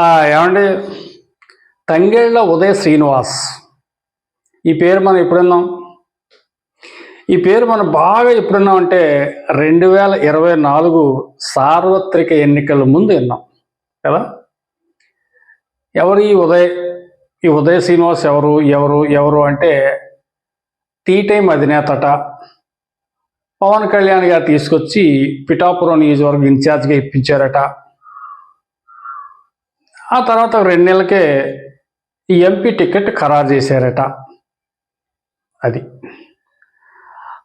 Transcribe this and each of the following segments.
ఏమండి? తంగేళ్ళ ఉదయ శ్రీనివాస్. ఈ పేరు మనం ఎప్పుడున్నాం? ఈ పేరు మనం బాగా ఎప్పుడున్నాం అంటే రెండు వేల ఇరవై నాలుగు సార్వత్రిక ఎన్నికల ముందు విన్నాం. కదా? ఎవరు ఈ ఉదయ్ ఈ ఉదయ్ శ్రీనివాస్ ఎవరు ఎవరు ఎవరు అంటే టీ టైం అధినేతట పవన్ కళ్యాణ్ గారు తీసుకొచ్చి పిఠాపురం నియోజకవర్గం ఇన్ఛార్జ్గా ఇప్పించారట. ఆ తర్వాత రెండు నెలలకే ఈ ఎంపీ టికెట్ ఖరారు చేశారట. అది.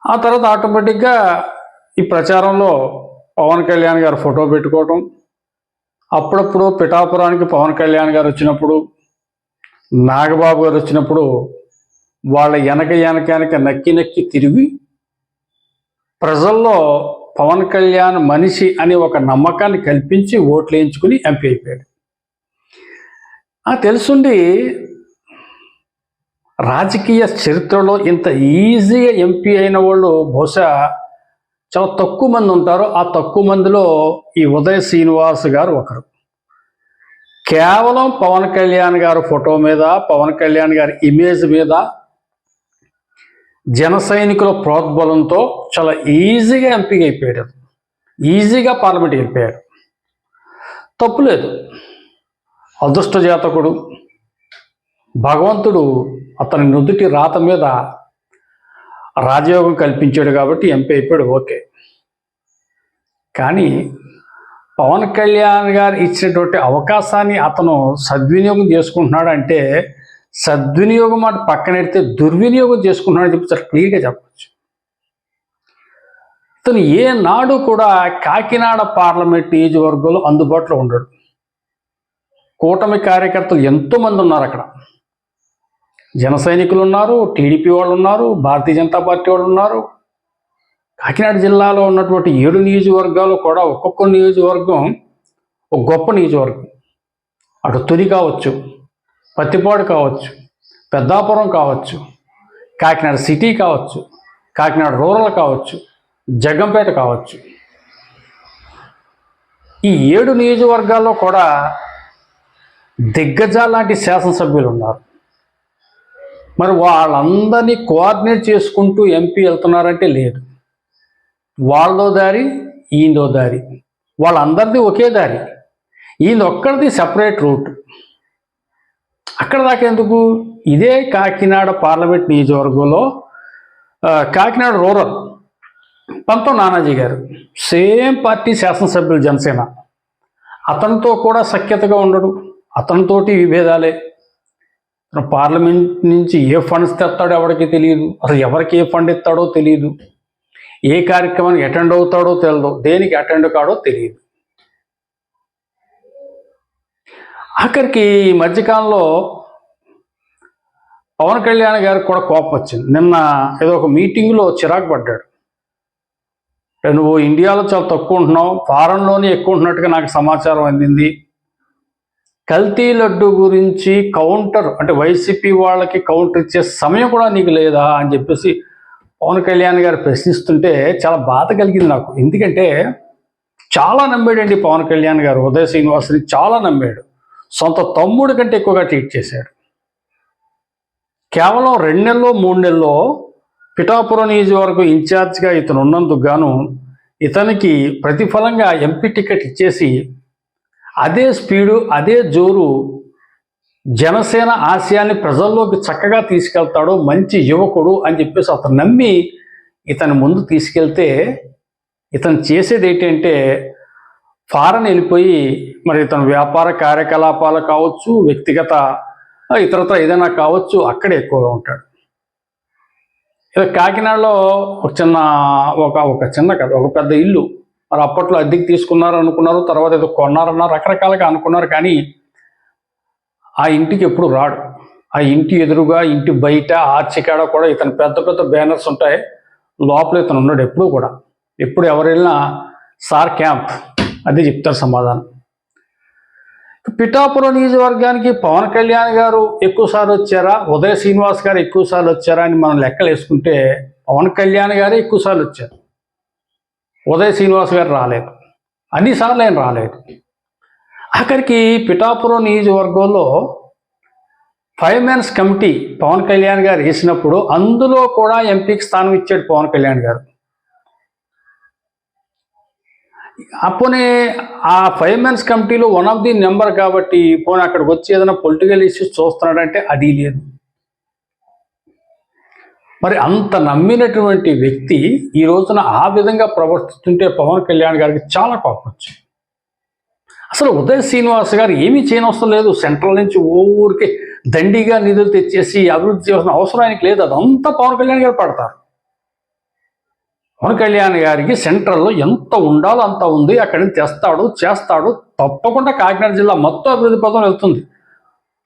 ఆ తర్వాత ఆటోమేటిక్గా ఈ ప్రచారంలో పవన్ కళ్యాణ్ గారు ఫోటో పెట్టుకోవటం అప్పుడప్పుడు పిఠాపురానికి పవన్ కళ్యాణ్ గారు వచ్చినప్పుడు నాగబాబు గారు వచ్చినప్పుడు వాళ్ళ వెనక వెనక వెనక నక్కి నక్కి తిరిగి ప్రజల్లో పవన్ కళ్యాణ్ మనిషి అనే ఒక నమ్మకాన్ని కల్పించి ఓట్లు వేయించుకుని ఎంపీ అయిపోయాడు. తెలుసుండి రాజకీయ చరిత్రలో ఇంత ఈజీగా ఎంపీ అయిన వాళ్ళు బహుశా చాలా తక్కువ మంది ఉంటారు. ఆ తక్కువ మందిలో ఈ ఉదయ్ శ్రీనివాస్ గారు ఒకరు. కేవలం పవన్ కళ్యాణ్ గారు ఫోటో మీద పవన్ కళ్యాణ్ గారి ఇమేజ్ మీద జన సైనికుల ప్రోద్బలంతో చాలా ఈజీగా ఎంపీగా అయిపోయాడు. ఈజీగా పార్లమెంట్కి వెళ్ళిపోయాడు. తప్పులేదు అదృష్టజాతకుడు. భగవంతుడు అతని నుదుటి రాత మీద రాజయోగం కల్పించాడు కాబట్టి ఎంపీ అయిపోయాడు ఓకే. కానీ పవన్ కళ్యాణ్ గారు ఇచ్చినటువంటి అవకాశాన్ని అతను సద్వినియోగం చేసుకుంటున్నాడు అంటే సద్వినియోగం మాట పక్కనెడితే దుర్వినియోగం చేసుకుంటున్నాడని చెప్పి చాలా క్లియర్గా చెప్పచ్చు. ఇతను ఏనాడు కూడా కాకినాడ పార్లమెంట్ నియోజకవర్గంలో అందుబాటులో ఉండడు. కూటమి కార్యకర్తలు ఎంతోమంది ఉన్నారు అక్కడ. జన సైనికులు ఉన్నారు టీడీపీ వాళ్ళు ఉన్నారు భారతీయ జనతా పార్టీ వాళ్ళు ఉన్నారు. కాకినాడ జిల్లాలో ఉన్నటువంటి ఏడు నియోజకవర్గాలు కూడా ఒక్కొక్క నియోజకవర్గం ఒక గొప్ప నియోజకవర్గం. అటు తుది కావచ్చు పత్తిపాడు కావచ్చు పెద్దాపురం కావచ్చు కాకినాడ సిటీ కావచ్చు కాకినాడ రూరల్ కావచ్చు జగ్గంపేట కావచ్చు. ఈ ఏడు నియోజకవర్గాల్లో కూడా దిగ్గజాల లాంటి శాసనసభ్యులు ఉన్నారు మరి వాళ్ళందరినీ కోఆర్డినేట్ చేసుకుంటూ ఎంపీ వెళ్తున్నారంటే లేదు. వాళ్ళదో దారి ఈయనదో దారి. వాళ్ళందరిది ఒకే దారి. ఈయన ఒక్కడిది సపరేట్ రూట్ అక్కడ దాకా ఎందుకు? ఇదే కాకినాడ పార్లమెంట్ నియోజకవర్గంలో కాకినాడ రూరల్ పంతం నానాజీ గారు. సేమ్ పార్టీ శాసనసభ్యులు జనసేన. అతనితో కూడా సఖ్యతగా ఉండడు. అతనితోటి విభేదాలే. అతను పార్లమెంట్ నుంచి ఏ ఫండ్స్ తెస్తాడో ఎవరికి తెలియదు. అసలు ఎవరికి ఏ ఫండ్ ఇస్తాడో తెలియదు. ఏ కార్యక్రమానికి అటెండ్ అవుతాడో తెలియదు దేనికి అటెండ్ కాడో తెలియదు. ఆఖరికి ఈ మధ్యకాలంలో పవన్ కళ్యాణ్ గారికి కూడా కోపం వచ్చింది. నిన్న ఏదో ఒక మీటింగ్లో చిరాకు పడ్డాడు. నువ్వు ఇండియాలో చాలా తక్కువ ఉంటున్నావు. ఫారెన్లోనే ఎక్కువ ఉంటున్నట్టుగా నాకు సమాచారం అందింది. కల్తీ లడ్డు గురించి కౌంటర్ అంటే వైసీపీ వాళ్ళకి కౌంటర్ ఇచ్చే సమయం కూడా నీకు లేదా అని చెప్పేసి పవన్ కళ్యాణ్ గారు ప్రశ్నిస్తుంటే చాలా బాధ కలిగింది నాకు. ఎందుకంటే చాలా నమ్మాడండి పవన్ కళ్యాణ్ గారు ఉదయ శ్రీనివాస్ని చాలా నమ్మాడు. సొంత తమ్ముడి కంటే ఎక్కువగా ట్రీట్ చేశాడు. కేవలం రెండు నెలలో మూడు నెలల్లో పిఠాపురం నియోజకవర్గం ఇన్ఛార్జ్గా ఇతను ఉన్నందుకు గాను ఇతనికి ప్రతిఫలంగా ఎంపీ టికెట్ ఇచ్చేసి అదే స్పీడు అదే జోరు జనసేన ఆశయాన్ని ప్రజల్లోకి చక్కగా తీసుకెళ్తాడు మంచి యువకుడు అని చెప్పేసి అతను నమ్మి ఇతని ముందు తీసుకెళ్తే ఇతను చేసేది ఏంటంటే ఫారెన్ వెళ్ళిపోయి మరి ఇతను వ్యాపార కార్యకలాపాలు కావచ్చు వ్యక్తిగత ఆ, ఇతరత్ర ఏదైనా కావచ్చు అక్కడే ఎక్కువగా ఉంటాడు. ఇక కాకినాడలో ఒక చిన్న ఒక ఒక చిన్న కథ ఒక పెద్ద ఇల్లు. మరి అప్పట్లో అద్దెకి తీసుకున్నారు అనుకున్నారు తర్వాత ఏదో కొన్నారన్నారు రకరకాలుగా అనుకున్నారు కానీ ఆ ఇంటికి ఎప్పుడు రాడు. ఆ ఇంటి ఎదురుగా ఇంటి బయట ఆర్చికాడ కూడా ఇతను పెద్ద పెద్ద బ్యానర్స్ ఉంటాయి. లోపల ఇతను ఉన్నాడు ఎప్పుడు కూడా. ఎప్పుడు ఎవరు వెళ్ళినా సార్ క్యాంప్ అది చెప్తారు సమాధానం. పిఠాపురం నియోజకవర్గానికి పవన్ కళ్యాణ్ గారు ఎక్కువసార్లు వచ్చారా? ఉదయ శ్రీనివాస్ గారు ఎక్కువసార్లు వచ్చారా అని మనం లెక్కలు వేసుకుంటే పవన్ కళ్యాణ్ గారే ఎక్కువసార్లు వచ్చారు. ఉదయ శ్రీనివాస్ గారు రాలేదు. అన్నిసార్లు ఆయన రాలేదు. అక్కడికి పిఠాపురం నియోజకవర్గంలో five men's committee Pawan Kalyan గారు వేసినప్పుడు అందులో కూడా ఎంపీకి స్థానం ఇచ్చాడు పవన్ కళ్యాణ్ గారు. అప్పునే ఆ ఫైవ్ మెన్స్ కమిటీలో వన్ ఆఫ్ ది నెంబర్ కాబట్టి పోనీ అక్కడికి వచ్చి ఏదైనా పొలిటికల్ ఇష్యూస్ చూస్తున్నాడంటే అది లేదు. మరి అంత నమ్మినటువంటి వ్యక్తి ఈ రోజున ఆ విధంగా ప్రవర్తిస్తుంటే పవన్ కళ్యాణ్ గారికి చాలా కోపం వచ్చింది అసలు ఉదయ్ శ్రీనివాస్ గారు ఏమీ చేయనవసరం లేదు. సెంట్రల్ నుంచి ఊరికి దండిగా నిధులు తెచ్చేసి అభివృద్ధి చేయాల్సిన అవసరం ఆయనకి లేదు. అదంతా పవన్ కళ్యాణ్ గారు పడతారు. పవన్ కళ్యాణ్ గారికి సెంట్రల్లో ఎంత ఉండాలో అంత ఉంది. అక్కడి నుంచి తెస్తాడు చేస్తాడు. తప్పకుండా కాకినాడ జిల్లా మొత్తం అభివృద్ధి పదం వెళ్తుంది.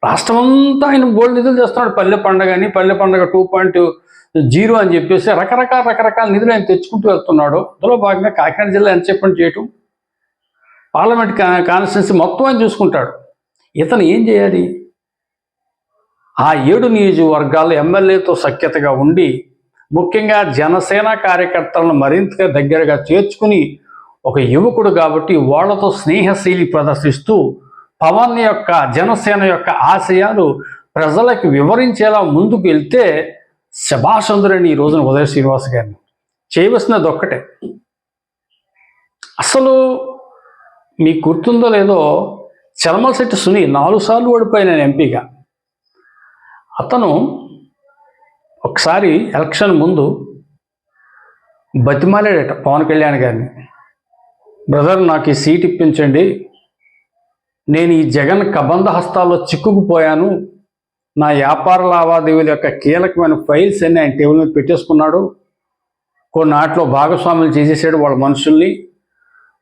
రాష్ట్రం అంతా ఆయన బోల్డ్ నిధులు చేస్తున్నాడు పల్లె పండగ అని పల్లె పండగ టూ పాయింట్ జీరో అని చెప్పేసి రకరకాల రకరకాల నిధులు ఆయన తెచ్చుకుంటూ వెళ్తున్నాడు. అందులో భాగంగా కాకినాడ జిల్లా ఎంతసేపటి చేయటం పార్లమెంట్ కాన్స్టిట్యున్సీ మొత్తం ఆయన చూసుకుంటాడు. ఇతను ఏం చేయాలి? ఆ ఏడు నియోజకవర్గాల్లో ఎమ్మెల్యేతో సఖ్యతగా ఉండి ముఖ్యంగా జనసేన కార్యకర్తలను మరింతగా దగ్గరగా చేర్చుకుని ఒక యువకుడు కాబట్టి వాళ్ళతో స్నేహశీలి ప్రదర్శిస్తూ పవన్ యొక్క జనసేన యొక్క ఆశయాలు ప్రజలకు వివరించేలా ముందుకు వెళ్తే శభాషంద్రుని ఈ రోజున ఉదయ శ్రీనివాస్ గారిని చేయవలసినది ఒక్కటే అసలు మీకు గుర్తుందో లేదో చలమలశెట్టి సునీల్ నాలుగు సార్లు ఓడిపోయిన ఎంపీగా. అతను ఒకసారి ఎలక్షన్ ముందు బతిమాలాడట పవన్ కళ్యాణ్ గారిని. బ్రదర్ నాకు ఈ సీట్ ఇప్పించండి. నేను ఈ జగన్ కబంధ హస్తాల్లో చిక్కుకుపోయాను. నా వ్యాపార లావాదేవీల యొక్క కీలకమైన ఫైల్స్ అన్ని ఆయన టేబుల్ మీద పెట్టేసుకున్నాడు. కొన్ని నాటిలో భాగస్వాములు చేసేసాడు వాళ్ళ మనుషుల్ని.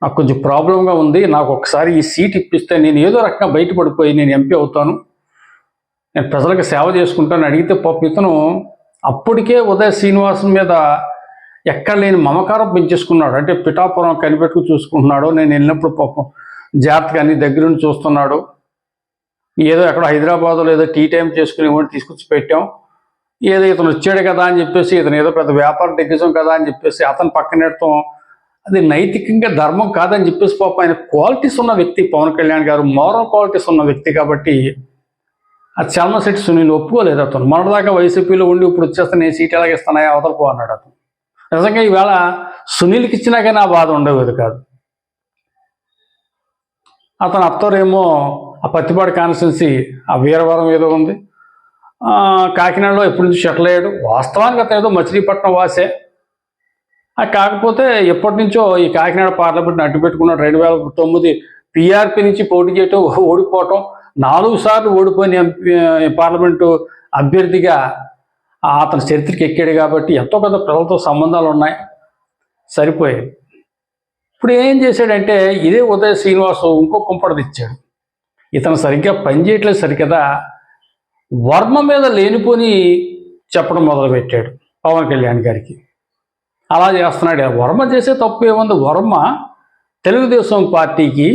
నాకు కొంచెం ప్రాబ్లంగా ఉంది. నాకు ఒకసారి ఈ సీట్ ఇప్పిస్తే నేను ఏదో రకంగా బయటపడిపోయి నేను ఎంపీ అవుతాను. నేను ప్రజలకు సేవ చేసుకుంటాను. అడిగితే పాప ఇతను అప్పటికే ఉదయ శ్రీనివాసం మీద ఎక్కడ లేని మమకారం పెంచేసుకున్నాడు. అంటే పిఠాపురం కనిపెట్టుకు చూసుకుంటున్నాడు. నేను వెళ్ళినప్పుడు పాపం జాగ్రత్తగా అన్ని దగ్గరుండి చూస్తున్నాడు. ఏదో ఎక్కడ హైదరాబాద్లో ఏదో టీ టైం చేసుకుని ఇవ్వండి తీసుకొచ్చి పెట్టాం. ఏదో ఇతను వచ్చాడు కదా అని చెప్పేసి ఇతను ఏదో పెద్ద వ్యాపార దిగ్గజం కదా అని చెప్పేసి అతను పక్కనెడతాం అది నైతికంగా ధర్మం కాదని చెప్పేసి పాప ఆయన క్వాలిటీస్ ఉన్న వ్యక్తి పవన్ కళ్యాణ్ గారు మోరల్ క్వాలిటీస్ ఉన్న వ్యక్తి కాబట్టి ఆ చలమశెట్టి సునీల్ ఒప్పుకోలేదు అతను. మొన్నదాకా వైసీపీలో ఉండి ఇప్పుడు వచ్చేస్తే నేను సీట్ ఎలాగ ఇస్తానయా అవతలపో అన్నాడు అతను. నిజంగా ఈవేళ సునీల్కి ఇచ్చినా కానీ ఆ బాధ ఉండేది కాదు. అతను అత్తరేమో ఆ పత్తిపాడు కాన్స్టిట్యున్సీ ఆ వీరవరం ఏదో ఉంది. కాకినాడలో ఎప్పటి నుంచి షటిల్ అయ్యాడు? వాస్తవానికి అతను ఏదో మచిలీపట్నం వాసే. కాకపోతే ఎప్పటి నుంచో ఈ కాకినాడ పార్లమెంట్ని అడ్డు పెట్టుకున్నాడు. రెండు వేల తొమ్మిది పీఆర్పీ నుంచి పోటీ చేయటం ఓడిపోవటం నాలుగు సార్లు ఓడిపోయిన ఎంపీ పార్లమెంటు అభ్యర్థిగా అతని చరిత్రకి ఎక్కాడు కాబట్టి ఎంతో కొంత ప్రజలతో సంబంధాలు ఉన్నాయి. సరిపోయాయి. ఇప్పుడు ఏం చేశాడంటే ఇదే ఉదయ శ్రీనివాసు ఇంకో కుంపడదిచ్చాడు ఇతను సరిగ్గా పనిచేయట్లేదు సరికదా వర్మ మీద లేనిపోని చెప్పడం మొదలుపెట్టాడు పవన్ కళ్యాణ్ గారికి. అలా చేస్తున్నాడు. వర్మ చేసే తప్పు ఏముంది? వర్మ తెలుగుదేశం పార్టీకి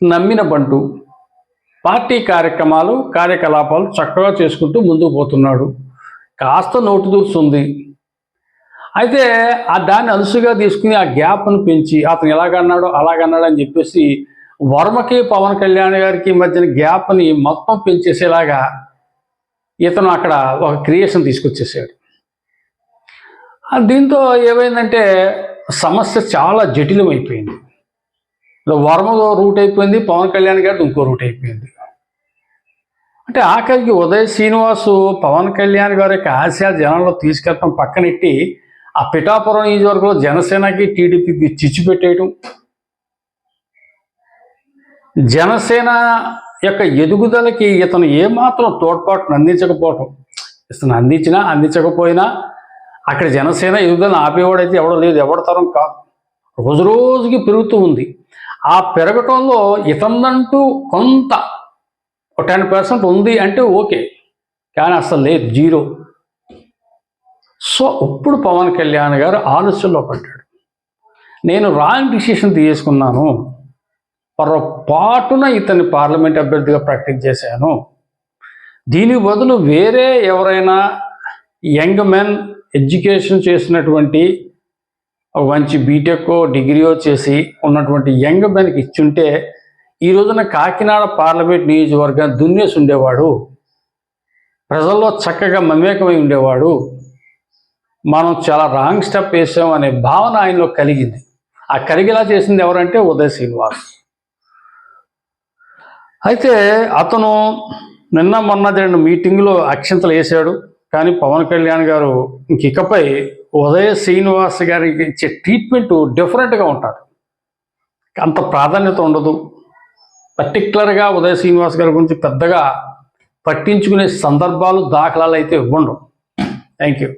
నమ్మిన బంటు. పార్టీ కార్యక్రమాలు కార్యకలాపాలు చక్కగా చేసుకుంటూ ముందుకు పోతున్నాడు. కాస్త నోటు దూర్చుంది అయితే ఆ దాన్ని అలుసుగా తీసుకుని ఆ గ్యాప్ను పెంచి అతను ఎలాగన్నాడో అలాగన్నాడో అని చెప్పేసి వర్మకి పవన్ కళ్యాణ్ గారికి మధ్యన గ్యాప్ని మొత్తం పెంచేసేలాగా ఇతను అక్కడ ఒక క్రియేషన్ తీసుకొచ్చేసాడు. దీంతో ఏమైందంటే సమస్య చాలా జటిలమైపోయింది. వర్మలో రూట్ అయిపోయింది పవన్ కళ్యాణ్ గారిది ఇంకో రూట్ అయిపోయింది. అంటే ఆఖరికి ఉదయ్ శ్రీనివాసు పవన్ కళ్యాణ్ గారి యొక్క ఆశయాలు జనంలో తీసుకెళ్ళడం పక్కనెట్టి ఆ పిఠాపురం నియోజకవర్గంలో జనసేనకి టీడీపీకి చిచ్చు పెట్టేయటం జనసేన యొక్క ఎదుగుదలకి ఇతను ఏమాత్రం తోడ్పాటును అందించకపోవటం ఇతను అందించినా అందించకపోయినా అక్కడ జనసేన ఎదుగుదలను ఆపేవాడైతే ఎవడో లేదు ఎవడతరం కాదు. రోజు రోజుకి పెరుగుతూ ఉంది. ఆ పెరగటంలో ఇతందంటూ కొంత ఒక టెన్ పర్సెంట్ ఉంది అంటే ఓకే కానీ అసలు లేదు జీరో. సో ఇప్పుడు పవన్ కళ్యాణ్ గారు ఆలోచనలో పడ్డాడు. నేను రాంగ్ డిసిషన్ తీసుకున్నాను. పొరపాటున ఇతని పార్లమెంట్ అభ్యర్థిగా ప్రాక్టీస్ చేశాను. దీని బదులు వేరే ఎవరైనా యంగ్ మెన్ ఎడ్యుకేషన్ చేసినటువంటి మంచి బీటెక్ డిగ్రీయో చేసి ఉన్నటువంటి యంగ్ మెన్కి ఇచ్చుంటే ఈ రోజున కాకినాడ పార్లమెంట్ నియోజకవర్గం దున్నేసి ఉండేవాడు. ప్రజల్లో చక్కగా మమేకమై ఉండేవాడు. మనం చాలా రాంగ్ స్టెప్ వేసాం అనే భావన ఆయనలో కలిగింది. ఆ కలిగేలా చేసింది ఎవరంటే ఉదయ్ శ్రీనివాస్. అయితే అతను నిన్న మొన్న జరిగిన మీటింగ్లో అక్షంతలు వేశాడు. కానీ పవన్ కళ్యాణ్ గారు ఇకపై ఉదయ శ్రీనివాస్ గారికి ఇచ్చే ట్రీట్మెంట్ డిఫరెంట్గా ఉంటారు. అంత ప్రాధాన్యత ఉండదు. పర్టికులర్గా ఉదయ శ్రీనివాస్ గారి గురించి పెద్దగా పట్టించుకునే సందర్భాలు దాఖలాలు అయితే ఇవ్వండు. Thank you